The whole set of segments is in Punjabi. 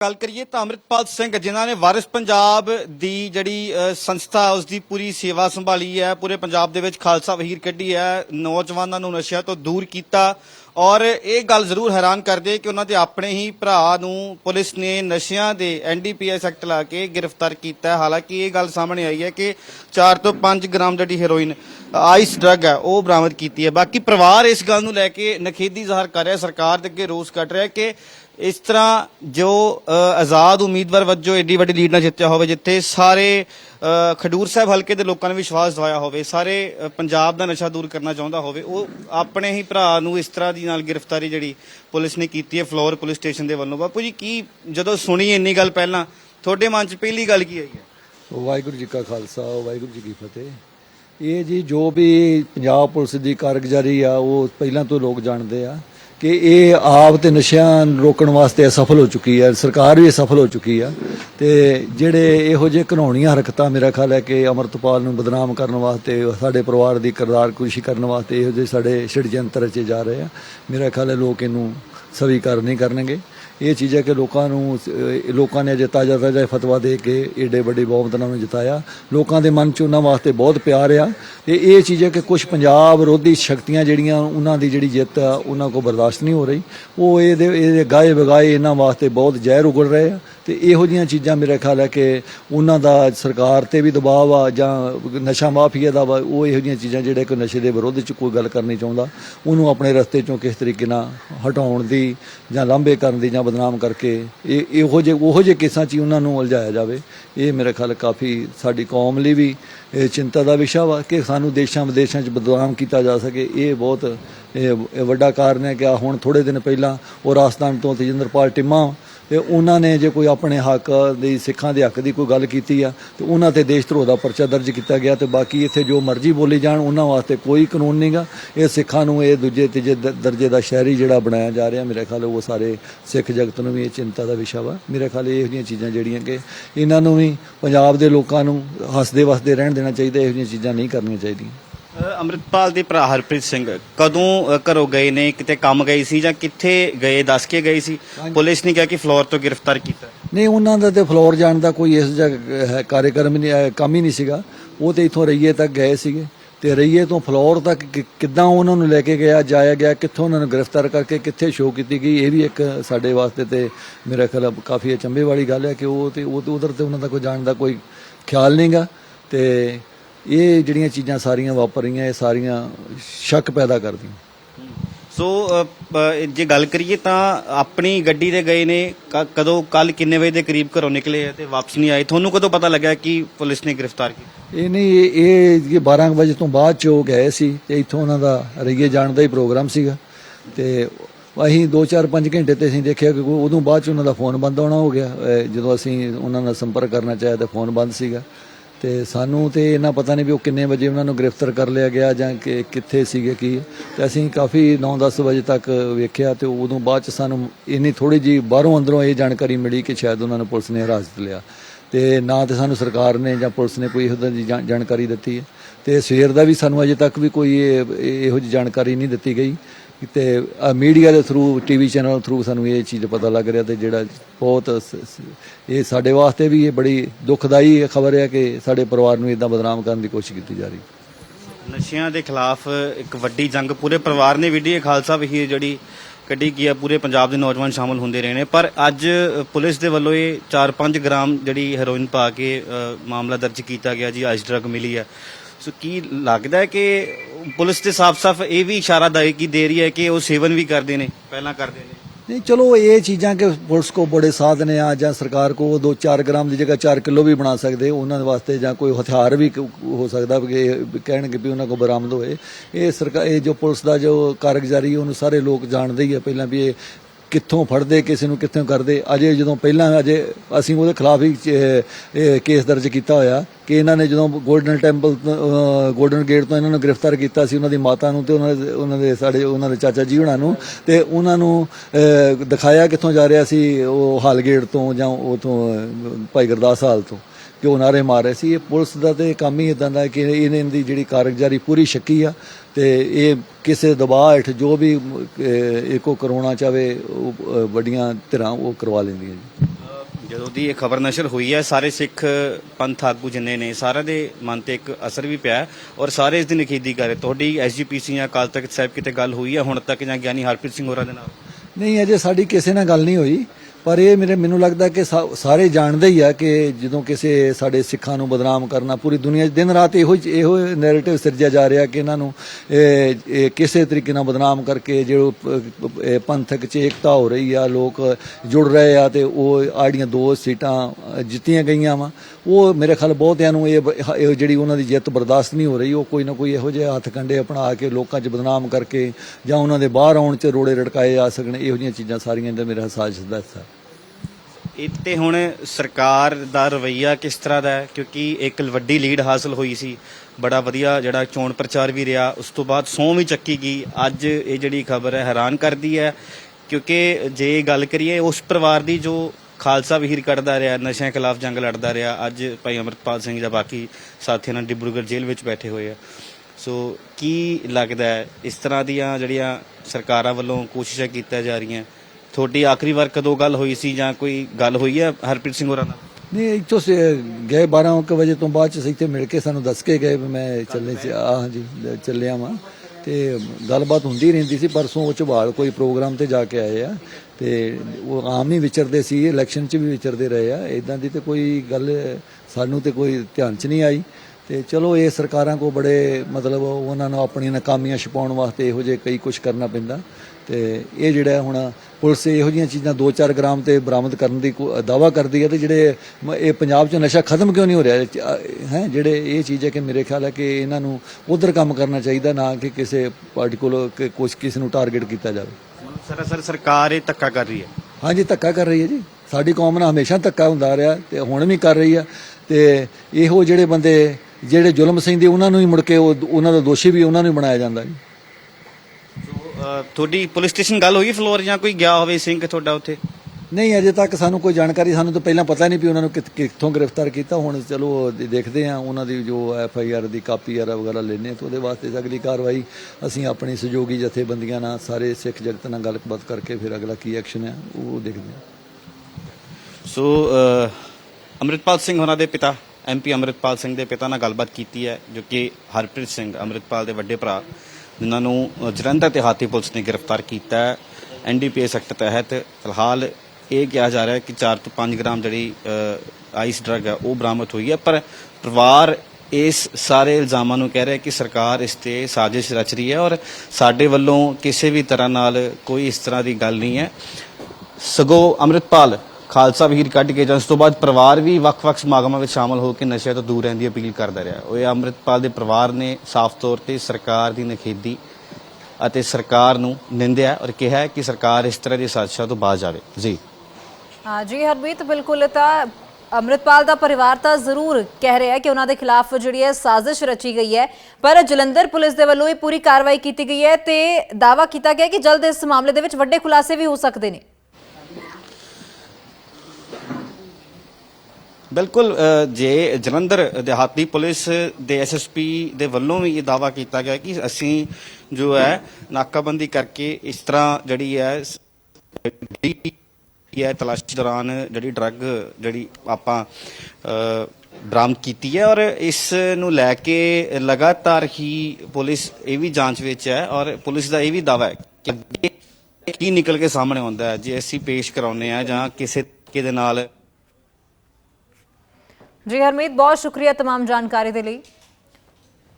ਗੱਲ ਕਰੀਏ ਤਾਂ ਅੰਮ੍ਰਿਤਪਾਲ ਸਿੰਘ, ਜਿਨ੍ਹਾਂ ਨੇ ਵਾਰਿਸ ਪੰਜਾਬ ਦੀ ਜਿਹੜੀ ਸੰਸਥਾ ਉਸ ਦੀ ਪੂਰੀ ਸੇਵਾ ਸੰਭਾਲੀ ਹੈ, ਪੂਰੇ ਪੰਜਾਬ ਦੇ ਵਿੱਚ ਖਾਲਸਾ ਵਹੀਰ ਕੱਢੀ ਹੈ, ਨੌਜਵਾਨਾਂ ਨੂੰ ਨਸ਼ਿਆਂ ਤੋਂ ਦੂਰ ਕੀਤਾ। ਔਰ ਇਹ ਗੱਲ ਜ਼ਰੂਰ ਹੈਰਾਨ ਕਰਦੇ ਕਿ ਉਹਨਾਂ ਦੇ ਆਪਣੇ ਹੀ ਭਰਾ ਨੂੰ ਪੁਲਿਸ ਨੇ ਨਸ਼ਿਆਂ ਦੇ ਐਨਡੀਪੀਐਸ ਐਕਟ ਲਾ ਕੇ ਗ੍ਰਿਫਤਾਰ ਕੀਤਾ ਹਾਲਾਂਕਿ ਇਹ ਗੱਲ ਸਾਹਮਣੇ ਆਈ ਹੈ ਕਿ 4 ਤੋਂ 5 ਗ੍ਰਾਮ ਜਿਹੜੀ ਹੈਰੋਇਨ, ਆਈਸ ਡਰੱਗ ਹੈ, ਉਹ ਬਰਾਮਦ ਕੀਤੀ ਹੈ। ਬਾਕੀ ਪਰਿਵਾਰ ਇਸ ਗੱਲ ਨੂੰ ਲੈ ਕੇ ਨਖੇਦੀ ਜ਼ਾਹਰ ਕਰ ਰਿਹਾ ਸਰਕਾਰ ਦੇ ਅੱਗੇ ਰੋਸ ਕੱਢ ਰਿਹਾ ਕਿ ਇਸ ਤਰ੍ਹਾਂ ਜੋ ਆਜ਼ਾਦ ਉਮੀਦਵਾਰ ਵਜੋਂ ਏਡੀ ਵੱਡੀ ਲੀਡ ਨਾਲ ਜਿੱਤਿਆ ਹੋਵੇ, ਜਿੱਥੇ ਸਾਰੇ ਖਡੂਰ ਸਾਹਿਬ ਹਲਕੇ ਦੇ ਲੋਕਾਂ ਨੇ ਵਿਸ਼ਵਾਸ ਦਵਾਇਆ ਹੋਵੇ, ਸਾਰੇ ਪੰਜਾਬ ਦਾ ਨਸ਼ਾ ਦੂਰ ਕਰਨਾ ਚਾਹੁੰਦਾ ਹੋਵੇ, ਉਹ ਆਪਣੇ ਹੀ ਭਰਾ ਨੂੰ ਇਸ ਤਰ੍ਹਾਂ ਦੀ ਨਾਲ ਗ੍ਰਿਫਤਾਰੀ ਜਿਹੜੀ ਪੁਲਿਸ ਨੇ ਕੀਤੀ ਹੈ ਫਲੋਰ ਪੁਲਿਸ ਸਟੇਸ਼ਨ ਦੇ ਵੱਲੋਂ। ਬਾਪੂ ਜੀ, ਕੀ ਜਦੋਂ ਸੁਣੀ ਇੰਨੀ ਗੱਲ ਪਹਿਲਾਂ, ਤੁਹਾਡੇ ਮਨ 'ਚ ਪਹਿਲੀ ਗੱਲ ਕੀ ਆਈ ਹੈ? ਵਾਹਿਗੁਰੂ ਜੀ ਕਾ ਖਾਲਸਾ, ਵਾਹਿਗੁਰੂ ਜੀ ਕੀ ਫਤਿਹ। ਇਹ ਜੀ ਜੋ ਵੀ ਪੰਜਾਬ ਪੁਲਿਸ ਦੀ ਕਾਰਗੁਜ਼ਾਰੀ ਆ, ਉਹ ਪਹਿਲਾਂ ਤੋਂ ਲੋਕ ਜਾਣਦੇ ਆ। ਕਿ ਇਹ ਆਪ ਤੇ ਨਸ਼ਿਆਂ ਨੂੰ ਰੋਕਣ ਵਾਸਤੇ ਅਸਫਲ ਹੋ ਚੁੱਕੀ ਹੈ, ਸਰਕਾਰ ਵੀ ਅਸਫਲ ਹੋ ਚੁੱਕੀ ਆ। ਤੇ ਜਿਹੜੇ ਇਹੋ ਜਿਹੇ ਘਨੌਣੀਆਂ ਹਰਕਤਾਂ ਮੇਰਾ ਖਿਆਲ ਹੈ ਕਿ ਅਮਰਤਪਾਲ ਨੂੰ ਬਦਨਾਮ ਕਰਨ ਵਾਸਤੇ, ਸਾਡੇ ਪਰਿਵਾਰ ਦੀ ਕਿਰਦਾਰ ਕੁਸ਼ੀ ਕਰਨ ਵਾਸਤੇ ਇਹੋ ਜਿਹੇ ਸਾਡੇ ਛੜਜੰਤਰ 'ਚ ਜਾ ਰਹੇ ਆ। ਮੇਰਾ ਖਿਆਲ ਹੈ ਲੋਕ ਇਹਨੂੰ ਸਵੀਕਾਰ ਨਹੀਂ ਕਰਨਗੇ। ਇਹ ਚੀਜ਼ ਹੈ ਕਿ ਲੋਕਾਂ ਨੂੰ ਅਹ, ਲੋਕਾਂ ਨੇ ਅਜੇ ਤਾਜ਼ਾ ਤਾਜ਼ਾ ਫਤਵਾ ਦੇ ਕੇ ਏਡੇ ਵੱਡੇ ਬਹੁਮਤ ਨਾਲ ਉਹਨੂੰ ਜਿਤਾਇਆ। ਲੋਕਾਂ ਦੇ ਮਨ 'ਚ ਉਹਨਾਂ ਵਾਸਤੇ ਬਹੁਤ ਪਿਆਰ ਆ। ਤੇ ਇਹ ਚੀਜ਼ ਹੈ ਕਿ ਕੁਝ ਪੰਜਾਬ ਵਿਰੋਧੀ ਸ਼ਕਤੀਆਂ ਜਿਹੜੀਆਂ ਉਹਨਾਂ ਦੀ ਜਿਹੜੀ ਜਿੱਤ ਆ ਉਹਨਾਂ ਕੋ ਬਰਦਾਸ਼ਤ ਨਹੀਂ ਹੋ ਰਹੀ। ਉਹ ਇਹਦੇ ਇਹਦੇ ਗਾਏ ਬਗਾਏ ਇਹਨਾਂ ਵਾਸਤੇ ਬਹੁਤ ਜ਼ਹਿਰ ਉਗਲ ਰਹੇ ਆ। ਤੇ ਇਹੋ ਜੀਆਂ ਚੀਜ਼ਾਂ ਮੇਰੇ ਖਿਆਲ ਹੈ ਕਿ ਉਹਨਾਂ ਦਾ ਸਰਕਾਰ ਤੇ ਵੀ ਦਬਾਅ ਆ ਜਾਂ ਨਸ਼ਾ ਮਾਫੀਆ ਦਾ ਵਾ, ਉਹ ਇਹੋ ਜੀਆਂ ਚੀਜ਼ਾਂ ਜਿਹੜੇ ਕਿ ਨਸ਼ੇ ਦੇ ਵਿਰੋਧ ਚ ਕੋਈ ਗੱਲ ਕਰਨੀ ਚਾਹੁੰਦਾ, ਉਹਨੂੰ ਆਪਣੇ ਰਸਤੇ ਚੋਂ ਕਿਸ ਤਰੀਕੇ ਨਾਲ ਹਟਾਉਣ ਦੀ ਜਾਂ ਲਾਂਭੇ ਕਰਨ ਦੀ ਜਾਂ ਬਦਨਾਮ ਕਰਕੇ ਇਹ ਇਹੋ ਜਿਹੇ, ਉਹੋ ਜਿਹੇ ਕੇਸਾਂ 'ਚ ਹੀ ਉਹਨਾਂ ਨੂੰ ਉਲਝਾਇਆ ਜਾਵੇ, ਇਹ ਮੇਰੇ ਖਿਆਲ ਕਾਫੀ ਸਾਡੀ ਕੌਮ ਲਈ ਵੀ, ਇਹ ਚਿੰਤਾ ਦਾ ਵਿਸ਼ਾ ਵਾ ਕਿ ਸਾਨੂੰ ਦੇਸ਼ਾਂ ਵਿਦੇਸ਼ਾਂ 'ਚ ਬਦਨਾਮ ਕੀਤਾ ਜਾ ਸਕੇ, ਇਹ ਬਹੁਤ ਵੱਡਾ ਕਾਰਨ ਹੈ ਕਿ ਹੁਣ ਥੋੜੇ ਦਿਨ ਪਹਿਲਾਂ ਉਹ ਰਾਜਸਥਾਨ ਤੋਂ ਤੇਜਿੰਦਰਪਾਲ ਟਿੰਮਾ ਤੇ ਉਹਨਾਂ ਨੇ ਜੇ ਕੋਈ ਆਪਣੇ ਹੱਕ ਦੀ, ਸਿੱਖਾਂ ਦੇ ਹੱਕ ਦੀ ਕੋਈ ਗੱਲ ਕੀਤੀ ਆ, ਤੇ ਉਹਨਾਂ ਤੇ ਦੇਸ਼ ਧਰੋਹ ਦਾ ਪਰਚਾ ਦਰਜ ਕੀਤਾ ਗਿਆ ਤੇ ਬਾਕੀ ਇੱਥੇ ਜੋ ਮਰਜ਼ੀ ਬੋਲੀ ਜਾਣ, ਉਹਨਾਂ ਵਾਸਤੇ ਕੋਈ ਕਾਨੂੰਨ ਨਹੀਂਗਾ ਇਹ ਸਿੱਖਾਂ ਨੂੰ ਇਹ ਦੂਜੇ, ਤੀਜੇ ਦਰਜੇ ਦਾ ਸ਼ਹਿਰੀ ਜਿਹੜਾ ਬਣਾਇਆ ਜਾ ਰਿਹਾ, ਮੇਰੇ ਖਿਆਲ ਉਹ ਸਾਰੇ ਸਿੱਖ ਜਗਤ ਨੂੰ ਵੀ ਇਹ ਚਿੰਤਾ ਦਾ ਵਿਸ਼ਾ ਵਾ। ਮੇਰੇ ਖਿਆਲ ਇਹੋ ਜਿਹੀਆਂ ਚੀਜ਼ਾਂ ਜਿਹੜੀਆਂ ਕਿ ਇਹਨਾਂ ਨੂੰ ਵੀ ਪੰਜਾਬ ਦੇ ਲੋਕਾਂ ਨੂੰ ਹੱਸਦੇ ਵਸਦੇ ਰਹਿਣ ਦੇਣਾ ਚਾਹੀਦਾ, ਇਹੋ ਜਿਹੀਆਂ ਚੀਜ਼ਾਂ ਨਹੀਂ ਕਰਨੀਆਂ ਚਾਹੀਦੀਆਂ। ਅੰਮ੍ਰਿਤਪਾਲ ਦੇ ਭਰਾ ਹਰਪ੍ਰੀਤ ਸਿੰਘ ਕਦੋਂ ਘਰੋਂ ਗਏ ਨੇ ਕਿਤੇ ਕੰਮ ਗਏ ਸੀ ਜਾਂ ਕਿੱਥੇ ਗਏ ਦੱਸ ਕੇ ਗਏ ਸੀ? ਪੁਲਿਸ ਨੇ ਕਿਹਾ ਕਿ ਫਲੋਰ ਤੋਂ ਗ੍ਰਿਫਤਾਰ ਕੀਤਾ। ਨਹੀਂ ਉਹਨਾਂ ਦਾ ਤੇ ਫਲੋਰ ਜਾਣ ਦਾ ਕੋਈ ਇਸ ਜਗ੍ਹਾ ਹੈ ਕਾਰਜਕਰਮ ਨਹੀਂ ਕੰਮ ਹੀ ਨਹੀਂ ਸੀਗਾ। ਉਹ ਤੇ ਇਥੋਂ ਰਈਏ ਤੱਕ ਗਏ ਸੀਗੇ। ਤੇ ਰਈਏ ਤੋਂ ਫਲੋਰ ਤੱਕ ਕਿੱਦਾਂ ਉਹਨਾਂ ਨੂੰ ਲੈ ਕੇ ਗਿਆ ਜਾਇਆ ਗਿਆ ਕਿੱਥੋਂ ਉਹਨਾਂ ਨੂੰ ਗ੍ਰਿਫਤਾਰ ਕਰਕੇ ਕਿੱਥੇ ਸ਼ੋਅ ਕੀਤੀ ਗਈ ਇਹ ਵੀ ਇੱਕ ਸਾਡੇ ਵਾਸਤੇ ਤੇ ਮੇਰਾ ਖਿਆਲ ਕਾਫੀ ਅਚੰਭੇ ਵਾਲੀ ਗੱਲ ਹੈ ਕਿ ਉਹ ਤੇ ਉਹ ਉਧਰ ਤੇ ਉਹਨਾਂ ਦਾ ਕੋਈ ਜਾਣ ਦਾ ਕੋਈ ਖਿਆਲ ਨਹੀਂਗਾ ਤੇ ਇਹ ਜਿਹੜੀਆਂ ਚੀਜ਼ਾਂ ਸਾਰੀਆਂ ਵਾਪਰ ਰਹੀਆਂ ਇਹ ਸਾਰੀਆਂ ਸ਼ੱਕ ਪੈਦਾ ਕਰਦੀਆਂ। ਸੋ ਅ, ਜੇ ਗੱਲ ਕਰੀਏ ਤਾਂ ਆਪਣੀ ਗੱਡੀ ਤੇ ਗਏ ਨੇ ਕ- ਕਦੋਂ ਕੱਲ ਕਿੰਨੇ ਵਜੇ ਦੇ ਕਰੀਬ ਘਰੋਂ ਨਿਕਲੇ ਆ ਤੇ ਵਾਪਸ ਨਹੀਂ ਆਏ? ਤੁਹਾਨੂੰ ਕਦੋਂ ਪਤਾ ਲੱਗਾ ਕਿ ਪੁਲਿਸ ਨੇ ਗ੍ਰਿਫਤਾਰ ਕੀਤਾ? ਇਹ ਨਹੀਂ ਇਹ ਇਹ ਇਹ 12 ਕੁ ਵਜੇ ਤੋਂ ਬਾਅਦ ਚ ਉਹ ਗਏ ਸੀ ਤੇ ਇੱਥੋਂ ਉਹਨਾਂ ਦਾ ਰਈਏ ਜਾਣ ਦਾ ਹੀ ਪ੍ਰੋਗਰਾਮ ਸੀਗਾ। ਤੇ ਅਸੀਂ 2-4-5 ਘੰਟੇ ਤੇ ਅਸੀਂ ਦੇਖਿਆ ਕਿ ਉਹ- ਉਦੋਂ ਬਾਅਦ ਚ ਉਹਨਾਂ ਦਾ ਫੋਨ ਬੰਦ ਹੋਣਾ ਹੋ ਗਿਆ। ਅਹ ਜਦੋਂ ਅਸੀਂ ਉਹਨਾਂ ਨਾਲ ਸੰਪਰਕ ਕਰਨਾ ਚਾਹਿਆ ਤਾਂ ਫੋਨ ਬੰਦ ਸੀਗਾ। ਤੇ ਸਾਨੂੰ ਤੇ ਇਹਨਾਂ ਪਤਾ ਨਹੀਂ ਵੀ ਉਹ ਕਿੰਨੇ ਵਜੇ ਉਹਨਾਂ ਨੂੰ ਗ੍ਰਿਫਤਾਰ ਕਰ ਲਿਆ ਗਿਆ ਜਾਂ ਕਿ ਕਿੱਥੇ ਸੀਗੇ ਕੀ। ਤੇ ਅਸੀਂ ਕਾਫੀ 9-10 ਵਜੇ ਤੱਕ ਵੇਖਿਆ ਤੇ ਉਦੋਂ ਬਾਅਦ ਚ ਸਾਨੂੰ ਇੰਨੀ ਥੋੜੀ ਜੀ ਬਾਹਰੋਂ ਅੰਦਰੋਂ ਇਹ ਜਾਣਕਾਰੀ ਮਿਲੀ ਕਿ ਸ਼ਾਇਦ ਉਹਨਾਂ ਨੂੰ ਪੁਲਿਸ ਨੇ ਹਿਰਾਸਤ ਲਿਆ। ਤੇ ਨਾ ਤੇ ਸਾਨੂੰ ਸਰਕਾਰ ਨੇ ਜਾਂ ਪੁਲਿਸ ਨੇ ਕੋਈ ਇਹੋ ਜਿਹੀ ਜਾਣ- ਜਾਣਕਾਰੀ ਦਿੱਤੀ ਹੈ। ਤੇ ਸਵੇਰ ਦਾ ਵੀ ਸਾਨੂੰ ਅਜੇ ਤੱਕ ਵੀ ਕੋਈ ਇਹੋ ਜਿਹੀ ਜਾਣਕਾਰੀ ਨਹੀਂ ਦਿੱਤੀ ਗਈ। ਤੇ ਮੀਡੀਆ ਦੇ ਥਰੂ ਟੀਵੀ ਚੈਨਲ ਥਰੂ ਸਾਨੂੰ ਇਹ ਚੀਜ਼ ਪਤਾ ਲੱਗ ਰਿਹਾ ਤੇ ਜਿਹੜਾ ਬਹੁਤ ਇਹ ਸਾਡੇ ਵਾਸਤੇ ਵੀ ਇਹ ਬੜੀ ਦੁਖਦਾਈ ਖਬਰ ਹੈ ਕਿ ਸਾਡੇ ਪਰਿਵਾਰ ਨੂੰ ਇਦਾਂ ਬਦਨਾਮ ਕਰਨ ਦੀ ਕੋਸ਼ਿਸ਼ ਕੀਤੀ ਜਾ ਰਹੀ। ਨਸ਼ਿਆਂ ਦੇ ਖਿਲਾਫ ਇੱਕ ਵੱਡੀ ਜੰਗ ਪੂਰੇ ਪਰਿਵਾਰ ਨੇ ਵਿੱਢੀ। ਹੈ ਖਾਲਸਾ ਵਹੀਰ ਜਿਹੜੀ ਕੱਢੀ ਗਈ ਹੈ, ਪੂਰੇ ਪੰਜਾਬ ਦੇ ਨੌਜਵਾਨ ਸ਼ਾਮਲ ਹੁੰਦੇ ਰਹੇ ਨੇ। ਪਰ ਅੱਜ ਪੁਲਿਸ ਦੇ ਵੱਲੋਂ ਇਹ 4-5 ਗ੍ਰਾਮ ਜਿਹੜੀ ਹੈਰੋਇਨ ਪਾ ਕੇ ਮਾਮਲਾ ਦਰਜ ਕੀਤਾ ਗਿਆ ਜੀ, ਆਈਸ ਡਰਗ ਮਿਲੀ ਹੈ। ਸੋ ਕੀ ਲੱਗਦਾ ਹੈ ਕਿ ਪੁਲਿਸ ਤੇ ਸਾਫ਼-ਸਾਫ਼ ਇਹ ਵੀ ਇਸ਼ਾਰਾ ਦੇ ਕੀ ਦੇ ਰਹੀ ਹੈ ਕਿ ਉਹ ਸੇਵਨ ਵੀ ਕਰਦੇ ਨੇ, ਪਹਿਲਾਂ ਕਰਦੇ ਨੇ? ਨਹੀਂ, ਚਲੋ ਇਹ ਚੀਜ਼ਾਂ ਕਿ ਪੁਲਿਸ ਕੋ ਬੜੇ ਸਾਧਨ ਆ, ਜਾਂ ਸਰਕਾਰ ਕੋ 2-4 ਗ੍ਰਾਮ ਦੀ ਜਗ੍ਹਾ 4 ਕਿਲੋ ਵੀ ਬਣਾ ਸਕਦੇ, ਉਹਨਾਂ ਦੇ ਵਾਸਤੇ ਜਾਂ ਕੋਈ ਹਥਿਆਰ ਵੀ ਹੋ ਸਕਦਾ ਵੀ ਕਹਿਣਗੇ ਵੀ ਉਹਨਾਂ ਕੋ ਬਰਾਮਦ ਹੋਏ। ਇਹ ਸਰਕਾਰ ਇਹ ਜੋ ਪੁਲਿਸ ਦਾ ਜੋ ਕਾਰਗੁਜ਼ਾਰੀ, ਉਹਨੂੰ ਸਾਰੇ ਲੋਕ ਜਾਣਦੇ ਹੀ ਆ, ਪਹਿਲਾਂ ਵੀ ਇਹ ਕਿੱਥੋਂ ਫੜਦੇ, ਕਿਸੇ ਨੂੰ ਕਿੱਥੋਂ ਕਰਦੇ? ਅਜੇ ਜਦੋਂ ਪਹਿਲਾਂ ਅਜੇ ਅਸੀਂ ਉਹਦੇ ਖਿਲਾਫ ਹੀ ਕੇਸ ਦਰਜ ਕੀਤਾ ਹੋਇਆ ਕਿ ਇਹਨਾਂ ਨੇ ਜਦੋਂ ਗੋਲਡਨ ਟੈਂਪਲ ਗੋਲਡਨ ਗੇਟ ਤੋਂ ਇਹਨਾਂ ਨੂੰ ਗ੍ਰਿਫਤਾਰ ਕੀਤਾ ਸੀ, ਉਹਨਾਂ ਦੀ ਮਾਤਾ ਨੂੰ ਤੇ ਉਹਨਾਂ ਦੇ ਉਹਨਾਂ ਦੇ ਸਾਡੇ, ਉਹਨਾਂ ਦੇ ਚਾਚਾ ਜੀ ਹੁਣਾਂ ਨੂੰ ਤੇ ਉਹਨਾਂ ਨੂੰ ਦਿਖਾਇਆ ਕਿੱਥੋਂ ਜਾ ਰਿਹਾ ਸੀ, ਉਹ ਹਾਲ ਗੇਟ ਤੋਂ ਜਾਂ ਉਥੋਂ ਭਾਈ ਗੁਰਦਾਸ ਹਾਲ ਤੋਂ। ਕਿ ਉਹ ਨਾਰੇ ਮਾਰ ਰਹੇ ਸੀ। ਇਹ ਪੁਲਿਸ ਦਾ ਤੇ ਕੰਮ ਹੀ ਇਦਾਂ ਦਾ ਕਿ ਇਹਨਾਂ ਦੀ ਜਿਹੜੀ ਕਾਰਗੁਜ਼ਾਰੀ ਪੂਰੀ ਸ਼ੱਕੀ ਆ ਤੇ ਇਹ ਕਿਸੇ ਦਬਾਅ ਹੇਠ ਜੋ ਵੀ ਅਹ, ਇਹ ਕੋ ਕਰਵਾਉਣਾ ਚਾਵੇ ਵੱਡੀਆਂ ਧਿਰਾਂ ਉਹ ਕਰਵਾ ਲੈਂਦੀਆਂ ਜੀ। ਜਦੋਂ ਦੀ ਇਹ ਖਬਰ ਨਸ਼ਰ ਹੋਈ ਹੈ ਸਾਰੇ ਸਿੱਖ ਪੰਥ ਆਗੂ ਜਿੰਨੇ ਨੇ ਸਾਰਿਆਂ ਦੇ ਮਨ ਤੇ ਇੱਕ ਅਸਰ ਵੀ ਪਿਆ ਔਰ ਸਾਰੇ ਇਸ ਦੀ ਨਿਖੇਧੀ ਕਰ ਰਹੇ। ਤੁਹਾਡੀ ਐਸਜੀਪੀਸੀ ਜਾਂ ਅਕਾਲ ਤਖਤ ਸਾਹਿਬ ਕਿਤੇ ਗੱਲ ਹੋਈ ਹੈ ਹੁਣ ਤੱਕ ਜਾਂ ਗਿਆਨੀ ਹਰਪ੍ਰੀਤ ਸਿੰਘ ਹੋਰਾਂ ਦੇ ਨਾਲ? ਨਹੀਂ ਅਜੇ ਸਾਡੀ ਕਿਸੇ ਨਾਲ ਗੱਲ ਨਹੀਂ ਹੋਈ। ਪਰ ਇਹ ਮੇਰੇ, ਮੈਨੂੰ ਲੱਗਦਾ ਕਿ ਸਾ- ਸਾਰੇ ਜਾਣਦੇ ਹੀ ਆ ਕਿ ਜਦੋਂ ਕਿਸੇ ਸਾਡੇ ਸਿੱਖਾਂ ਨੂੰ ਬਦਨਾਮ ਕਰਨਾ ਪੂਰੀ ਦੁਨੀਆ 'ਚ, ਦਿਨ ਰਾਤ ਇਹੋ ਹੀ- ਇਹੋ ਨੈਰੇਟਿਵ ਸਿਰਜਿਆ ਜਾ ਰਿਹਾ ਕਿ ਇਹਨਾਂ ਨੂੰ ਕਿਸੇ ਤਰੀਕੇ ਨਾਲ ਬਦਨਾਮ ਕਰਕੇ ਜੋ ਪ- ਪੰਥਕ 'ਚ ਏਕਤਾ ਹੋ ਰਹੀ ਆ, ਲੋਕ ਜੁੜ ਰਹੇ ਆ ਤੇ ਉਹ ਆੜੀਆਂ ਦੋ ਸੀਟਾਂ ਜਿੱਤੀਆਂ ਗਈਆਂ ਵਾ। ਉਹ ਮੇਰੇ ਖਿਆਲ ਬਹੁਤਿਆਂ ਨੂੰ ਇਹ ਜਿਹੜੀ ਉਹਨਾਂ ਦੀ ਜਿੱਤ ਬਰਦਾਸ਼ਤ ਨਹੀਂ ਹੋ ਰਹੀ, ਉਹ ਕੋਈ ਨਾ ਕੋਈ ਇਹੋ ਜਿਹੇ ਹੱਥ ਕੰਡੇ ਅਪਣਾ ਕੇ ਲੋਕਾਂ 'ਚ ਬਦਨਾਮ ਕਰਕੇ ਜਾਂ ਉਹਨਾਂ ਦੇ ਬਾਹਰ ਆਉਣ 'ਚ ਰੋੜੇ ਰੜਕਾਏ ਜਾ ਸਕਣ, ਇਹੋ ਜਿਹੀਆਂ ਚੀਜ਼ਾਂ ਸਾਰੀਆਂ ਦਾ ਮੇਰਾ ਸਾਜ਼ਿਸ਼ ਦਾ ਹਿੱਸਾ ਇਹ ਤੇ ਹੁਣ ਸਰਕਾਰ ਦਾ ਰਵਈਆ ਕਿਸ ਤਰ੍ਹਾਂ ਦਾ ਹੈ? ਕਿਉਂਕਿ ਇੱਕ ਵੱਡੀ ਲੀਡ ਹਾਸਲ ਹੋਈ ਸੀ। ਬੜਾ ਵਧੀਆ ਜਿਹੜਾ ਚੋਣ ਪ੍ਰਚਾਰ ਵੀ ਰਿਹਾ। ਉਸ ਤੋਂ ਬਾਅਦ ਸੌਂ ਵੀ ਚੱਕੀ ਗਈ। ਅੱਜ ਇਹ ਜਿਹੜੀ ਖਬਰ ਹੈ ਹੈਰਾਨ ਕਰਦੀ ਹੈ। ਕਿਉਂਕਿ ਜੇ ਗੱਲ ਕਰੀਏ, ਉਸ ਪਰਿਵਾਰ ਦੀ ਜੋ ਖਾਲਸਾ ਵੀਰ ਕੱਢਦਾ ਰਿਹਾ, ਨਸ਼ਿਆਂ ਖਿਲਾਫ ਜੰਗ ਲੜਦਾ ਰਿਹਾ, ਅੱਜ ਭਾਈ ਅਮਰਪਾਲ ਸਿੰਘ ਜਾਂ ਬਾਕੀ ਸਾਥੀਆਂ ਨਾਲ ਡਿਬਰੂਗੜ੍ਹ ਜੇਲ੍ਹ ਵਿੱਚ ਬੈਠੇ ਹੋਏ ਆ। ਸੋ ਕੀ ਲੱਗਦਾ ਹੈ? ਇਸ ਤਰ੍ਹਾਂ ਦੀਆਂ ਜਿਹੜੀਆਂ ਸਰਕਾਰਾਂ ਵੱਲੋਂ ਕੋਸ਼ਿਸ਼ਾਂ ਕੀਤੀਆਂ ਜਾ ਰਹੀਆਂ ਤੁਹਾਡੀ ਆਖਰੀ ਵਾਰ ਕਦੋਂ ਗੱਲ ਹੋਈ ਸੀ ਜਾਂ ਕੋਈ ਗੱਲ ਹੋਈ ਹੈ ਹਰਪ੍ਰੀਤ ਸਿੰਘ ਹੋਰਾਂ ਨਾਲ? ਨਹੀਂ ਇੱਥੋਂ ਸੇ ਗਏ 12 ਕੁ ਵਜੇ ਤੋਂ ਬਾਅਦ ਚ ਇੱਥੇ ਮਿਲ ਕੇ ਸਾਨੂੰ ਦੱਸ ਕੇ ਗਏ ਵੀ ਮੈਂ ਚੱਲੇ ਸੀ। ਆਹ ਜੀ ਚੱਲਿਆ ਵਾਂ। ਤੇ ਗੱਲਬਾਤ ਹੁੰਦੀ ਰਹਿੰਦੀ ਸੀ ਪਰਸੋਂ ਉਹ ਝਬਾਲ ਕੋਈ ਪ੍ਰੋਗਰਾਮ ਤੇ ਜਾ ਕੇ ਆਏ ਆ। ਤੇ ਉਹ ਆਮ ਹੀ ਵਿਚਰਦੇ ਸੀ ਇਲੈਕਸ਼ਨ 'ਚ ਵੀ ਵਿਚਰਦੇ ਰਹੇ ਆ। ਇਦਾਂ ਦੀ ਤੇ ਕੋਈ ਗੱਲ ਸਾਨੂੰ ਤੇ ਕੋਈ ਧਿਆਨ 'ਚ ਨਹੀਂ ਆਈ। ਤੇ ਚਲੋ ਇਹ ਸਰਕਾਰਾਂ ਕੋ ਬੜੇ ਮਤਲਬ ਉਹਨਾਂ ਨੂੰ ਆਪਣੀਆਂ ਨਾਕਾਮੀਆਂ ਛੁਪਾਉਣ ਵਾਸਤੇ ਇਹੋ ਜਿਹੇ ਕਈ ਕੁਝ ਕਰਨਾ ਪੈਂਦਾ। ਤੇ ਇਹ ਜਿਹੜਾ ਹੁਣ ਪੁਲਿਸ ਇਹੋ ਜਿਹੀਆਂ ਚੀਜ਼ਾਂ 2-4 ਗ੍ਰਾਮ ਤੇ ਬਰਾਮਦ ਕਰਨ ਦੀ ਦਾਵਾ ਕਰਦੀ ਹੈ ਤੇ ਜਿਹੜੇ ਇਹ ਪੰਜਾਬ 'ਚ ਨਸ਼ਾ ਖਤਮ ਕਿਉਂ ਨਹੀਂ ਹੋ ਰਿਹਾ? ਹੈ ਜਿਹੜੇ ਇਹ ਚੀਜ਼ ਹੈ ਕਿ ਮੇਰੇ ਖਿਆਲ ਹੈ ਕਿ ਇਹਨਾਂ ਨੂੰ ਉਧਰ ਕੰਮ ਕਰਨਾ ਚਾਹੀਦਾ ਨਾ ਕਿ ਕਿਸੇ ਪਾਰਟਿਕੂਲਰ ਕੁਝ ਕਿਸੇ ਨੂੰ ਟਾਰਗੇਟ ਕੀਤਾ ਜਾਵੇ। ਸਰਾਸਰ ਸਰਕਾਰ ਇਹ ਧੱਕਾ ਕਰ ਰਹੀ ਹੈ। ਹਾਂਜੀ ਧੱਕਾ ਕਰ ਰਹੀ ਹੈ ਜੀ। ਸਾਡੀ ਕੌਮ ਨਾਲ ਹਮੇਸ਼ਾ ਧੱਕਾ ਹੁੰਦਾ ਰਿਹਾ ਤੇ ਹੁਣ ਵੀ ਕਰ ਰਹੀ ਆ ਤੇ ਇਹੋ ਜਿਹੜੇ ਬੰਦੇ ਜਿਹੜੇ ਜ਼ੁਲਮ ਸਹਿੰਦੇ ਉਹਨਾਂ ਨੂੰ ਹੀ ਮੁੜ ਕੇ ਉਹ ਉਹਨਾਂ ਦਾ ਦੋਸ਼ੀ ਵੀ ਉਹਨਾਂ ਨੂੰ ਹੀ ਬਣਾਇਆ ਜਾਂਦਾ ਜੀ। ਤੁਹਾਡੀ ਪੁਲਿਸ ਸਟੇਸ਼ਨ ਗੱਲ ਹੋਈ ਫਲੋਰ ਜਾਂ ਕੋਈ ਗਿਆ ਹੋਵੇ ਸਿੰਘ ਤੁਹਾਡਾ ਉੱਥੇ? ਨਹੀਂ ਅਜੇ ਤੱਕ ਸਾਨੂੰ ਕੋਈ ਜਾਣਕਾਰੀ ਸਾਨੂੰ ਤਾਂ ਪਹਿਲਾਂ ਪਤਾ ਨਹੀਂ ਵੀ ਉਹਨਾਂ ਨੂੰ ਕਿੱਥ- ਕਿੱਥੋਂ ਗ੍ਰਿਫਤਾਰ ਕੀਤਾ। ਹੁਣ ਚਲੋ ਦੇ- ਦੇਖਦੇ ਆ ਉਹਨਾਂ ਦੀ ਜੋ ਐਫ ਆਈ ਆਰ ਦੀ ਕਾਪੀ ਆਰ ਵਗੈਰਾ ਲੈਣੇ ਤੇ ਉਹਦੇ ਵਾਸਤੇ ਅਗਲੀ ਕਾਰਵਾਈ ਅਸੀਂ ਆਪਣੀ ਸਹਿਯੋਗੀ ਜਥੇਬੰਦੀਆਂ ਨਾਲ ਸਾਰੇ ਸਿੱਖ ਜਗਤ ਨਾਲ ਗੱਲਬਾਤ ਕਰਕੇ ਫਿਰ ਅਗਲਾ ਕੀ ਐਕਸ਼ਨ ਹੈ ਉਹ ਦੇਖਦੇ ਆ ਸੋ ਅ, ਅੰਮ੍ਰਿਤਪਾਲ ਸਿੰਘ ਹੋਰਾਂ ਦੇ ਪਿਤਾ ਐਮਪੀ ਅੰਮ੍ਰਿਤਪਾਲ ਸਿੰਘ ਦੇ ਪਿਤਾ ਨਾਲ ਗੱਲਬਾਤ ਕੀਤੀ ਹੈ ਜੋ ਕਿ ਹਰਪ੍ਰੀਤ ਸਿੰਘ ਅੰਮ੍ਰਿਤਪਾਲ ਦੇ ਵੱਡੇ ਭਰਾ। ਜਿਨ੍ਹਾਂ ਨੂੰ ਜਲੰਧਰ ਤੇ ਹਾਤੀ ਪੁਲਿਸ ਨੇ ਗ੍ਰਿਫਤਾਰ ਕੀਤਾ ਹੈ। ਐਨਡੀਪੀਐਸ ਐਕਟ ਤਹਿਤ ਫਿਲਹਾਲ ਇਹ ਕਿਹਾ ਜਾ ਰਿਹਾ ਹੈ ਕਿ 4 ਤੋਂ 5 ਗ੍ਰਾਮ ਜਿਹੜੀ ਆਈਸ ਡਰੱਗ ਹੈ, ਉਹ ਬਰਾਮਦ ਹੋਈ ਹੈ। ਪਰ ਪਰਿਵਾਰ ਇਸ ਸਾਰੇ ਇਲਜ਼ਾਮਾਂ ਨੂੰ ਕਹਿ ਰਿਹਾ ਕਿ ਸਰਕਾਰ ਇਸ ਤੇ ਸਾਜ਼ਿਸ਼ ਰਚ ਰਹੀ ਹੈ ਔਰ ਸਾਡੇ ਵੱਲੋਂ ਕਿਸੇ ਵੀ ਤਰ੍ਹਾਂ ਨਾਲ ਕੋਈ ਇਸ ਤਰ੍ਹਾਂ ਦੀ ਗੱਲ ਨਹੀਂ ਹੈ। ਸਗੋਂ ਅੰਮ੍ਰਿਤਪਾਲ ਖਾਲਸਾ ਵੀਰ ਕੱਢ ਕੇ ਜਾਂ ਉਸ ਤੋਂ ਬਾਅਦ ਪਰਿਵਾਰ ਵੀ ਵੱਖ-ਵੱਖ ਸਮਾਗਮਾਂ ਵਿੱਚ ਸ਼ਾਮਲ ਹੋ ਕੇ ਨਸ਼ੇ ਤੋਂ ਦੂਰ ਰਹਿਣ ਦੀ ਅਪੀਲ ਕਰਦਾ ਰਿਹਾ। ਉਹ ਅੰਮ੍ਰਿਤਪਾਲ ਦੇ ਪਰਿਵਾਰ ਨੇ ਸਾਫ਼ ਤੌਰ ਤੇ ਸਰਕਾਰ ਦੀ ਨਖੇਦੀ ਅਤੇ ਸਰਕਾਰ ਨੂੰ ਨਿੰਦਿਆ ਔਰ ਕਿਹਾ ਕਿ ਸਰਕਾਰ ਇਸ ਤਰ੍ਹਾਂ ਦੀ ਸਾਜ਼ਿਸ਼ਾਂ ਤੋਂ ਬਾਜ਼ ਆਵੇ। ਜੀ। ਹਾਂ ਜੀ, ਹਰਮੀਤ, ਬਿਲਕੁਲ ਤਾਂ ਅੰਮ੍ਰਿਤਪਾਲ ਦਾ ਪਰਿਵਾਰ ਤਾਂ ਜ਼ਰੂਰ ਕਹਿ ਰਿਹਾ ਹੈ ਕਿ ਉਹਨਾਂ ਦੇ ਖਿਲਾਫ ਜਿਹੜੀ ਹੈ ਸਾਜ਼ਿਸ਼ ਰਚੀ ਗਈ ਹੈ, ਪਰ ਜਲੰਧਰ ਪੁਲਿਸ ਦੇ ਵੱਲੋਂ ਇਹ ਪੂਰੀ ਕਾਰਵਾਈ ਕੀਤੀ ਗਈ ਹੈ ਤੇ ਦਾਵਾ ਕੀਤਾ ਗਿਆ ਕਿ ਜਲਦ ਇਸ ਮਾਮਲੇ ਦੇ ਵਿੱਚ ਵੱਡੇ ਖੁਲਾਸੇ ਵੀ ਹੋ ਸਕਦੇ ਨੇ। ਬਿਲਕੁਲ ਜੇ ਜਲੰਧਰ ਦਿਹਾਤੀ ਪੁਲਿਸ ਦੇ ਐਸਐਸਪੀ ਦੇ ਵੱਲੋਂ ਵੀ ਇਹ ਦਾਵਾ ਕੀਤਾ ਗਿਆ ਕਿ ਅਸੀਂ ਜੋ ਹੈ ਨਾਕਾਬੰਦੀ ਕਰਕੇ ਇਸ ਤਰ੍ਹਾਂ ਜਿਹੜੀ ਹੈ ਸ- ਤਲਾਸ਼ੀ ਦੌਰਾਨ ਜਿਹੜੀ ਡਰੱਗ ਜਿਹੜੀ ਆਪਾਂ ਅ, ਬਰਾਮਦ ਕੀਤੀ ਹੈ ਔਰ ਇਸ ਨੂੰ ਲੈ ਕੇ ਲਗਾਤਾਰ ਹੀ ਪੁਲਿਸ ਇਹ ਵੀ ਜਾਂਚ ਵਿੱਚ ਹੈ ਔਰ ਪੁਲਿਸ ਦਾ ਇਹ ਵੀ ਦਾਵਾ ਹੈ ਕਿ ਕੀ ਨਿਕਲ ਕੇ ਸਾਹਮਣੇ ਆਉਂਦਾ ਹੈ ਜੇ ਅਸੀਂ ਪੇਸ਼ ਕਰਾਉਨੇ ਆ ਜਾਂ ਕਿਸੇ ਤਰੀਕੇ ਦੇ ਨਾਲ ਜੀ ਹਰਮੀਤ ਬਹੁਤ ਸ਼ੁਕਰੀਆ तमाम ਜਾਣਕਾਰੀ ਦੇ ਲਈ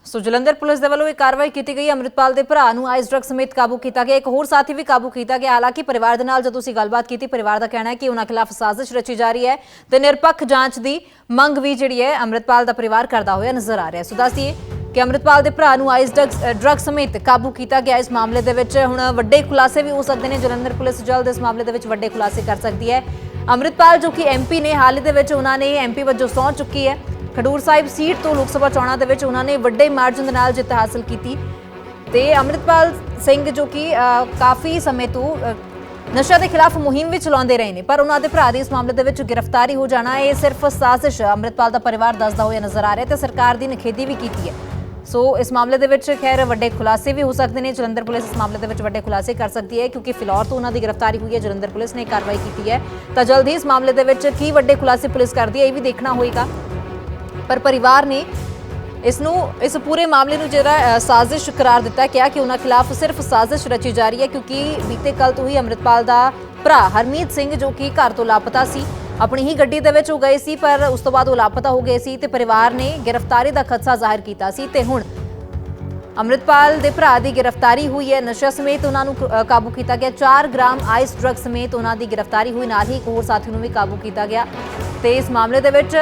ਸੋ ਜਲੰਧਰ ਪੁਲਿਸ ਦੇ ਵੱਲੋਂ ਇਹ ਕਾਰਵਾਈ ਕੀਤੀ ਗਈ ਅੰਮ੍ਰਿਤਪਾਲ ਦੇ ਭਰਾ ਨੂੰ ਆਈਸ ਡਰਗ ਸਮੇਤ ਕਾਬੂ ਕੀਤਾ ਗਿਆ ਇੱਕ ਹੋਰ ਸਾਥੀ ਵੀ ਕਾਬੂ ਕੀਤਾ ਗਿਆ ਹਾਲਾਂਕਿ ਪਰਿਵਾਰ ਦੇ ਨਾਲ ਜਦੋਂ ਅਸੀਂ ਗੱਲਬਾਤ ਕੀਤੀ ਪਰਿਵਾਰ ਦਾ ਕਹਿਣਾ ਹੈ ਕਿ ਉਹਨਾਂ ਖਿਲਾਫ ਸਾਜ਼ਿਸ਼ ਰਚੀ ਜਾ ਰਹੀ ਹੈ ਤੇ ਨਿਰਪੱਖ ਜਾਂਚ ਦੀ ਮੰਗ ਵੀ ਜਿਹੜੀ ਹੈ ਅੰਮ੍ਰਿਤਪਾਲ ਦਾ ਪਰਿਵਾਰ ਕਰਦਾ ਹੋਇਆ ਨਜ਼ਰ ਆ ਰਿਹਾ ਹੈ ਸੋ ਦੱਸੀਏ ਕਿ ਅੰਮ੍ਰਿਤਪਾਲ ਦੇ ਭਰਾ ਨੂੰ ਆਈਸ ਡਰਗ ਡਰਗ ਸਮੇਤ ਕਾਬੂ ਕੀਤਾ ਗਿਆ ਇਸ ਮਾਮਲੇ ਦੇ ਵਿੱਚ ਹੁਣ ਵੱਡੇ ਖੁਲਾਸੇ ਵੀ ਹੋ ਸਕਦੇ ਨੇ ਜਲੰਧਰ ਪੁਲਿਸ ਜਲਦ ਇਸ ਮਾਮਲੇ ਦੇ ਵਿੱਚ ਵੱਡੇ ਖੁਲਾਸੇ ਕਰ ਸਕਦੀ ਹੈ ਅੰਮ੍ਰਿਤਪਾਲ ਜੋ ਕਿ ਐਮਪੀ ਨੇ ਹਾਲ ਹੀ ਦੇ ਵਿੱਚ ਉਹਨਾਂ ਨੇ ਐਮਪੀ ਵਜੋਂ ਸਹੁੰ ਚੁੱਕੀ ਹੈ। ਖਡੂਰ ਸਾਹਿਬ ਸੀਟ ਤੋਂ ਲੋਕ ਸਭਾ ਚੋਣਾਂ ਦੇ ਵਿੱਚ ਉਹਨਾਂ ਨੇ ਵੱਡੇ ਮਾਰਜਨ ਦੇ ਨਾਲ ਜਿੱਤ ਹਾਸਲ ਕੀਤੀ। ਤੇ ਅੰਮ੍ਰਿਤਪਾਲ ਸਿੰਘ ਜੋ ਕਿ ਕਾਫੀ ਸਮੇਂ ਤੋਂ ਅ, ਨਸ਼ਾ ਦੇ ਖਿਲਾਫ ਮੁਹਿੰਮ ਵੀ ਚਲਾਉਂਦੇ ਰਹੇ ਨੇ ਪਰ ਉਹਨਾਂ ਦੇ ਭਰਾ ਦੀ ਇਸ ਮਾਮਲੇ ਦੇ ਵਿੱਚ ਗ੍ਰਿਫਤਾਰੀ ਹੋ ਜਾਣਾ ਇਹ ਸਿਰਫ ਸਾਜ਼ਿਸ਼ ਅੰਮ੍ਰਿਤਪਾਲ ਦਾ ਪਰਿਵਾਰ ਦੱਸਦਾ ਹੋਇਆ ਨਜ਼ਰ ਆ ਰਿਹਾ ਤੇ ਸਰਕਾਰ ਦੀ ਨਖੇਦੀ ਵੀ ਕੀਤੀ ਹੈ। ਸੋ ਇਸ ਮਾਮਲੇ ਦੇ ਵਿੱਚ ਖੈਰ ਵੱਡੇ ਖੁਲਾਸੇ ਵੀ ਹੋ ਸਕਦੇ ਨੇ। ਜਲੰਧਰ ਪੁਲਿਸ ਇਸ ਮਾਮਲੇ ਦੇ ਵਿੱਚ ਵੱਡੇ ਖੁਲਾਸੇ ਕਰ ਸਕਦੀ ਹੈ ਕਿਉਂਕਿ ਫਿਲੌਰ ਤੋਂ ਉਹਨਾਂ ਦੀ ਗ੍ਰਿਫਤਾਰੀ ਹੋਈ ਹੈ। ਜਲੰਧਰ ਪੁਲਿਸ ਨੇ ਕਾਰਵਾਈ ਕੀਤੀ ਹੈ। ਤਾਂ ਜਲਦੀ ਇਸ ਮਾਮਲੇ ਦੇ ਵਿੱਚ ਕੀ ਵੱਡੇ ਖੁਲਾਸੇ ਪੁਲਿਸ ਕਰਦੀ ਹੈ ਇਹ ਵੀ ਦੇਖਣਾ ਹੋਏਗਾ। ਪਰ ਪਰਿਵਾਰ ਨੇ ਇਸ ਨੂੰ, ਇਸ ਪੂਰੇ ਮਾਮਲੇ ਨੂੰ ਜਿਹੜਾ ਸਾਜ਼ਿਸ਼ ਕਰਾਰ ਦਿੱਤਾ ਕਿਹਾ ਕਿ ਉਹਨਾਂ ਖਿਲਾਫ ਸਿਰਫ ਸਾਜ਼ਿਸ਼ ਰਚੀ ਜਾ ਰਹੀ ਹੈ ਕਿਉਂਕਿ ਬੀਤੇ ਕੱਲ ਤੋਂ ਹੀ ਅੰਮ੍ਰਿਤਪਾਲ ਦਾ ਭਰਾ ਹਰਮੀਤ ਸਿੰਘ ਜੋ ਕਿ ਘਰ ਤੋਂ ਲਾਪਤਾ ਸੀ ਆਪਣੀ ਹੀ ਗੱਡੀ ਦੇ ਵਿੱਚ ਉਹ ਗਏ ਸੀ, ਪਰ ਉਸ ਤੋਂ ਬਾਅਦ ਉਹ ਲਾਪਤਾ ਹੋ ਗਏ ਸੀ ਤੇ ਪਰਿਵਾਰ ਨੇ ਗ੍ਰਿਫਤਾਰੀ ਦਾ ਖਦਸ਼ਾ ਜ਼ਾਹਿਰ ਕੀਤਾ ਸੀ ਤੇ ਹੁਣ ਅੰਮ੍ਰਿਤਪਾਲ ਦੇ ਭਰਾ ਦੀ ਗ੍ਰਿਫਤਾਰੀ ਹੋਈ ਹੈ। ਨਸ਼ਾ ਸਮੇਤ ਉਹਨਾਂ ਨੂੰ ਕਾਬੂ ਕੀਤਾ ਗਿਆ। 4 ਗ੍ਰਾਮ ਆਈਸ ਡਰੱਗ ਸਮੇਤ ਉਹਨਾਂ ਦੀ ਗ੍ਰਿਫਤਾਰੀ ਹੋਈ। ਨਾਲ ਹੀ ਇੱਕ ਹੋਰ ਸਾਥੀ ਨੂੰ ਵੀ ਕਾਬੂ ਕੀਤਾ ਗਿਆ। ਤੇ ਇਸ ਮਾਮਲੇ ਦੇ ਵਿੱਚ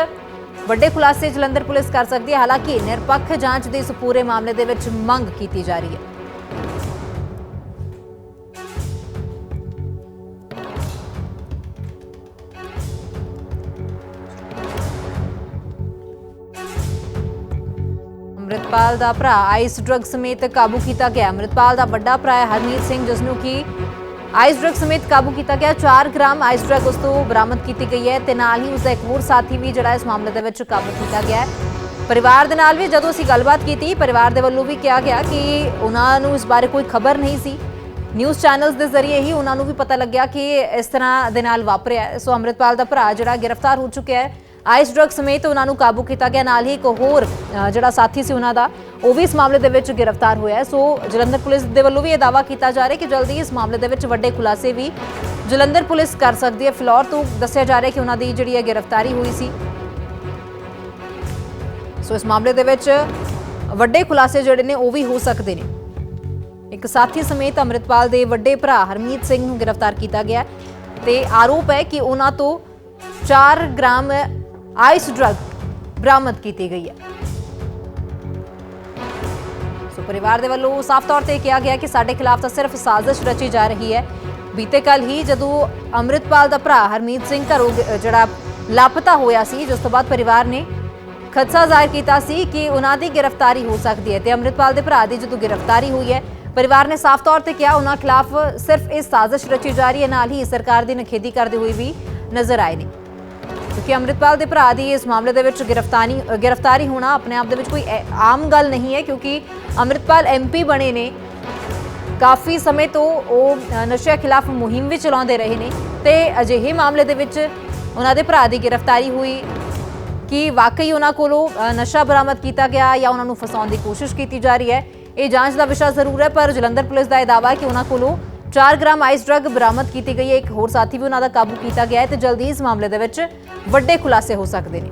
ਵੱਡੇ ਖੁਲਾਸੇ ਜਲੰਧਰ ਪੁਲਿਸ ਕਰ ਸਕਦੀ ਹੈ। ਹਾਲਾਂਕਿ ਨਿਰਪੱਖ ਜਾਂਚ ਦੇ ਇਸ ਪੂਰੇ ਮਾਮਲੇ ਦੇ ਵਿੱਚ ਮੰਗ ਕੀਤੀ ਜਾ ਰਹੀ ਹੈ। ਅੰਮ੍ਰਿਤਪਾਲ ਦਾ ਭਰਾ ਆਈਸ ਡਰੱਗ ਸਮੇਤ ਕਾਬੂ ਕੀਤਾ ਗਿਆ। ਅੰਮ੍ਰਿਤਪਾਲ ਦਾ ਵੱਡਾ ਭਰਾ ਹੈ ਹਰਮੀਤ ਸਿੰਘ ਜਿਸ ਨੂੰ ਕਿ ਆਈਸ ਡਰੱਗ ਸਮੇਤ ਕਾਬੂ ਕੀਤਾ ਗਿਆ। 4 ਗ੍ਰਾਮ ਆਈਸ ਡਰੱਗ ਉਸ ਤੋਂ ਬਰਾਮਦ ਕੀਤੀ ਗਈ ਹੈ ਤੇ ਨਾਲ ਹੀ ਉਸ ਦਾ ਇੱਕ ਹੋਰ ਸਾਥੀ ਵੀ ਜਿਹੜਾ ਇਸ ਮਾਮਲੇ ਦੇ ਵਿੱਚ ਕਾਬੂ ਕੀਤਾ ਗਿਆ ਹੈ। ਪਰਿਵਾਰ ਦੇ ਨਾਲ ਵੀ ਜਦੋਂ ਅਸੀਂ ਗੱਲਬਾਤ ਕੀਤੀ, ਪਰਿਵਾਰ ਦੇ ਵੱਲੋਂ ਵੀ ਕਿਹਾ ਗਿਆ ਕਿ ਉਹਨਾਂ ਨੂੰ ਇਸ ਬਾਰੇ ਕੋਈ ਖਬਰ ਨਹੀਂ ਸੀ। ਨਿਊਜ਼ ਚੈਨਲਸ ਦੇ ਜ਼ਰੀਏ ਹੀ ਉਹਨਾਂ ਨੂੰ ਵੀ ਪਤਾ ਲੱਗਿਆ ਕਿ ਇਸ ਤਰ੍ਹਾਂ ਦੇ ਨਾਲ ਵਾਪਰਿਆ ਸੋ ਅੰਮ੍ਰਿਤਪਾਲ ਦਾ ਭਰਾ ਜਿਹੜਾ ਗ੍ਰਿਫਤਾਰ ਹੋ ਚੁੱਕਿਆ ਹੈ। ਆਈਸ ਡਰੱਗ ਸਮੇਤ ਉਹਨਾਂ ਨੂੰ ਕਾਬੂ ਕੀਤਾ ਗਿਆ। ਨਾਲ ਹੀ ਇੱਕ ਹੋਰ ਜਿਹੜਾ ਸਾਥੀ ਸੀ ਉਹਨਾਂ ਦਾ, ਉਹ ਵੀ ਇਸ ਮਾਮਲੇ ਦੇ ਵਿੱਚ ਗ੍ਰਿਫਤਾਰ ਹੋਇਆ ਸੋ ਜਲੰਧਰ ਪੁਲਿਸ ਦੇ ਵੱਲੋਂ ਵੀ ਇਹ ਦਾਅਵਾ ਕੀਤਾ ਜਾ ਰਿਹਾ ਕਿ ਜਲਦੀ ਇਸ ਮਾਮਲੇ ਦੇ ਵਿੱਚ ਵੱਡੇ ਖੁਲਾਸੇ ਵੀ ਜਲੰਧਰ ਪੁਲਿਸ ਕਰ ਸਕਦੀ ਹੈ। ਫਿਲੌਰ ਤੋਂ ਦੱਸਿਆ ਜਾ ਰਿਹਾ ਕਿ ਉਹਨਾਂ ਦੀ ਜਿਹੜੀ ਹੈ ਗ੍ਰਿਫਤਾਰੀ ਹੋਈ ਸੀ। ਸੋ ਇਸ ਮਾਮਲੇ ਦੇ ਵਿੱਚ ਵੱਡੇ ਖੁਲਾਸੇ ਜਿਹੜੇ ਨੇ, ਉਹ ਵੀ ਹੋ ਸਕਦੇ ਨੇ। ਇੱਕ ਸਾਥੀ ਸਮੇਤ ਅੰਮ੍ਰਿਤਪਾਲ ਦੇ ਵੱਡੇ ਭਰਾ ਹਰਮੀਤ ਸਿੰਘ ਨੂੰ ਗ੍ਰਿਫਤਾਰ ਕੀਤਾ ਗਿਆ ਹੈ। ਤੇ ਆਰੋਪ ਹੈ ਕਿ ਉਹਨਾਂ ਤੋਂ 4 ਗ੍ਰਾਮ ਆਈਸ ਡਰੱਗ ਬਰਾਮਦ ਕੀਤੀ ਗਈ ਹੈ। ਸੋ ਪਰਿਵਾਰ ਦੇ ਵੱਲੋਂ ਸਾਫ਼ ਤੌਰ ਤੇ ਕਿਹਾ ਗਿਆ ਕਿ ਸਾਡੇ ਖਿਲਾਫ ਤਾਂ ਸਿਰਫ ਸਾਜ਼ਿਸ਼ ਰਚੀ ਜਾ ਰਹੀ ਹੈ। ਬੀਤੇ ਕੱਲ ਹੀ ਜਦੋਂ ਅੰਮ੍ਰਿਤਪਾਲ ਦਾ ਭਰਾ ਹਰਮੀਤ ਸਿੰਘ ਘਰੋਂ ਜਿਹੜਾ ਲਾਪਤਾ ਹੋਇਆ ਸੀ, ਜਿਸ ਤੋਂ ਬਾਅਦ ਪਰਿਵਾਰ ਨੇ ਖਦਸ਼ਾ ਜ਼ਾਹਿਰ ਕੀਤਾ ਸੀ ਕਿ ਉਹਨਾਂ ਦੀ ਗ੍ਰਿਫਤਾਰੀ ਹੋ ਸਕਦੀ ਹੈ ਤੇ ਅੰਮ੍ਰਿਤਪਾਲ ਦੇ ਭਰਾ ਦੀ ਜਦੋਂ ਗ੍ਰਿਫਤਾਰੀ ਹੋਈ ਹੈ, ਪਰਿਵਾਰ ਨੇ ਸਾਫ਼ ਤੌਰ ਤੇ ਕਿਹਾ ਉਹਨਾਂ ਖਿਲਾਫ ਸਿਰਫ ਇਹ ਸਾਜ਼ਿਸ਼ ਰਚੀ ਜਾ ਰਹੀ ਹੈ, ਨਾਲ ਹੀ ਸਰਕਾਰ ਦੀ ਨਖੇਦੀ ਕਰਦੇ ਹੋਏ ਵੀ ਨਜ਼ਰ ਆਏ ਨੇ। ਕਿਉਂਕਿ ਅੰਮ੍ਰਿਤਪਾਲ ਦੇ ਭਰਾ ਦੀ ਇਸ ਮਾਮਲੇ ਦੇ ਵਿੱਚ ਗ੍ਰਿਫਤਾਰੀ ਗ੍ਰਿਫਤਾਰੀ ਹੋਣਾ ਆਪਣੇ ਆਪ ਦੇ ਵਿੱਚ ਕੋਈ ਐ- ਆਮ ਗੱਲ ਨਹੀਂ ਹੈ ਕਿਉਂਕਿ ਅੰਮ੍ਰਿਤਪਾਲ ਐਮਪੀ ਬਣੇ ਨੇ। ਕਾਫੀ ਸਮੇਂ ਤੋਂ ਉਹ ਨਸ਼ਿਆਂ ਖਿਲਾਫ ਮੁਹਿੰਮ ਵੀ ਚਲਾਉਂਦੇ ਰਹੇ ਨੇ ਤੇ ਅਜਿਹੇ ਮਾਮਲੇ ਦੇ ਵਿੱਚ ਉਹਨਾਂ ਦੇ ਭਰਾ ਦੀ ਗ੍ਰਿਫਤਾਰੀ ਹੋਈ। ਕਿ ਵਾਕਈ ਉਹਨਾਂ ਕੋਲੋਂ ਨਸ਼ਾ ਬਰਾਮਦ ਕੀਤਾ ਗਿਆ ਜਾਂ ਉਹਨਾਂ ਨੂੰ ਫਸਾਉਣ ਦੀ ਕੋਸ਼ਿਸ਼ ਕੀਤੀ ਜਾ ਰਹੀ ਹੈ, ਇਹ ਜਾਂਚ ਦਾ ਵਿਸ਼ਾ ਜ਼ਰੂਰ ਹੈ, ਪਰ ਜਲੰਧਰ ਪੁਲਿਸ ਦਾ ਇਹ ਦਾਅਵਾ ਹੈ ਕਿ ਉਹਨਾਂ ਕੋਲੋਂ 4 ਗ੍ਰਾਮ ਆਈਸ ਡਰੱਗ ਬਰਾਮਦ ਕੀਤੀ ਗਈ ਹੈ। ਇੱਕ ਹੋਰ ਸਾਥੀ ਵੀ ਉਹਨਾਂ ਦਾ ਕਾਬੂ ਕੀਤਾ ਗਿਆ ਹੈ ਤੇ ਜਲਦੀ ਇਸ ਮਾਮਲੇ ਦੇ ਵਿੱਚ ਵੱਡੇ ਖੁਲਾਸੇ ਹੋ ਸਕਦੇ ਨੇ।